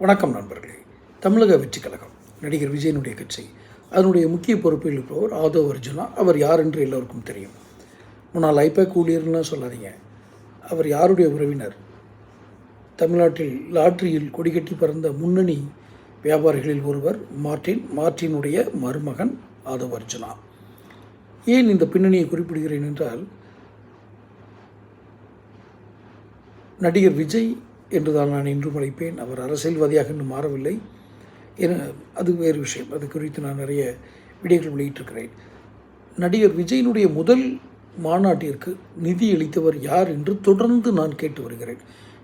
வணக்கம் நண்பர்களே. தமிழக வெற்றி கழகம் நடிகர் விஜயனுடைய கட்சி. அதனுடைய முக்கிய பொறுப்பில் இருப்பவர் ஆதோ அர்ஜுனா. அவர் யார் என்று எல்லோருக்கும் தெரியும். முன்னால் ஐபேக் ஊழியர்னு சொல்லாதீங்க. அவர் யாருடைய உறவினர்? தமிழ்நாட்டில் லாட்டரியில் கொடிகட்டி பறந்த முன்னணி வியாபாரிகளில் ஒருவர் மார்டின். மார்ட்டினுடைய மருமகன் ஆதவ் அர்ஜுனா. ஏன் இந்த பின்னணியை குறிப்பிடுகிறேன் என்றால் நடிகர் விஜய் என்றுதான் நான் இன்றும் அழைப்பேன். அவர் அரசியல்வாதியாக இன்னும் மாறவில்லை. என அது வேறு விஷயம். அது குறித்து நான் நிறைய வீடியோக்கள் வெளியிட்டிருக்கிறேன். நடிகர் விஜயினுடைய முதல் மாநாட்டிற்கு நிதி அளித்தவர் யார் என்று தொடர்ந்து நான் கேட்டு வருகிறேன்.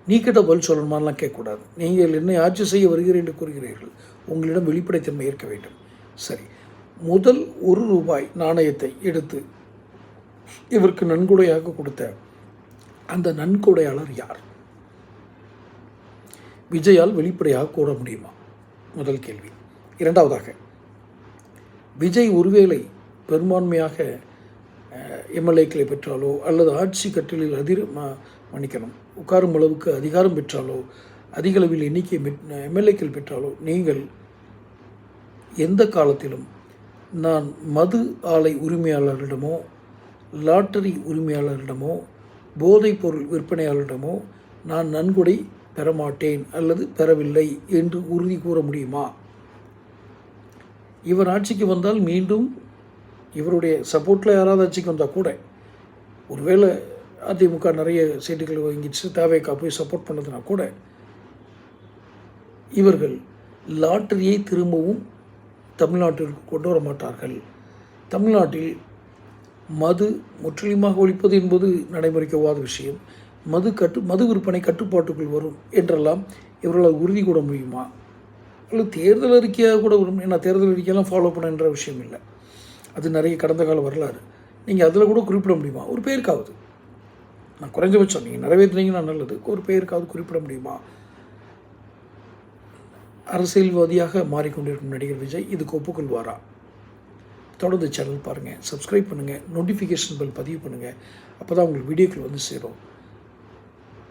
நீ கேட்ட பதில் சொல்லணுமான்லாம் கேட்கக்கூடாது. நீங்கள் என்னை ஆட்சி செய்ய வருகிறேன் என்று கூறுகிறீர்கள். உங்களிடம் வெளிப்படைத்தன்மை இருக்க வேண்டும். சரி. முதல் ஒரு ரூபாய் நாணயத்தை எடுத்து இவருக்கு நன்கொடையாக கொடுத்த அந்த நன்கொடையாளர் யார்? விஜயால் வெளிப்படையாக கூற முடியுமா? முதல் கேள்வி. இரண்டாவதாக விஜய் ஒருவேளை பெரும்பான்மையாக எம்எல்ஏக்களை பெற்றாலோ அல்லது ஆட்சி கட்டிலில் அதிர மன்னிக்கணும். உட்காரும் அளவுக்கு அதிகாரம் பெற்றாலோ அதிக அளவில் எண்ணிக்கை எம்எல்ஏக்கள் பெற்றாலோ நீங்கள் எந்த காலத்திலும் நான் மது ஆலை உரிமையாளரிடமோ லாட்டரி உரிமையாளரிடமோ போதைப் பொருள் விற்பனையாளரிடமோ நான் நன்கொடை பெறமாட்டேன் அல்லது பெறவில்லை என்று உறுதி கூற முடியுமா? இவர் ஆட்சிக்கு வந்தால் மீண்டும் இவருடைய சப்போர்ட்டில் யாராவது ஆட்சிக்கு வந்தால் கூட. ஒருவேளை அதிமுக நிறைய சீட்டுகள் வாங்கிச்சு தேவைக்கா போய் சப்போர்ட் பண்ணதுனா கூட. இவர்கள் லாட்டரியை திரும்பவும் தமிழ்நாட்டிற்கு கொண்டு வர மாட்டார்கள். தமிழ்நாட்டில் மது முற்றிலுமாக ஒழிப்பது என்பது நடைமுறைக்கு விஷயம். மது கட்டு மது விற்பனை கட்டுப்பாட்டுக்குள் வரும் என்றெல்லாம் இவர்களால் உறுதி கூட முடியுமா? அல்லது தேர்தல் அறிக்கையாக கூட வரும்? ஏன்னா தேர்தல் அறிக்கையெல்லாம் ஃபாலோ பண்ணுன்ற விஷயம் இல்லை. அது நிறைய கடந்த கால வரலாறு. நீங்கள் அதில் கூட குறிப்பிட முடியுமா? ஒரு பேருக்காவது நான் குறைஞ்சபட்சம் நீங்கள் நிறைவேற்றினீங்கன்னா நல்லது. ஒரு பேருக்காவது குறிப்பிட முடியுமா? அரசியல்வாதியாக மாறிக்கொண்டிருக்கும் நடிகர் விஜய் இதுக்கு ஒப்புக்கொள்வாரா? தொடர்ந்து சேனல் பாருங்கள் சப்ஸ்கிரைப் பண்ணுங்கள் நோட்டிஃபிகேஷன் பெல் பதிவு பண்ணுங்கள் அப்போ தான் உங்களுக்கு வீடியோக்கள் வந்து சேரும்.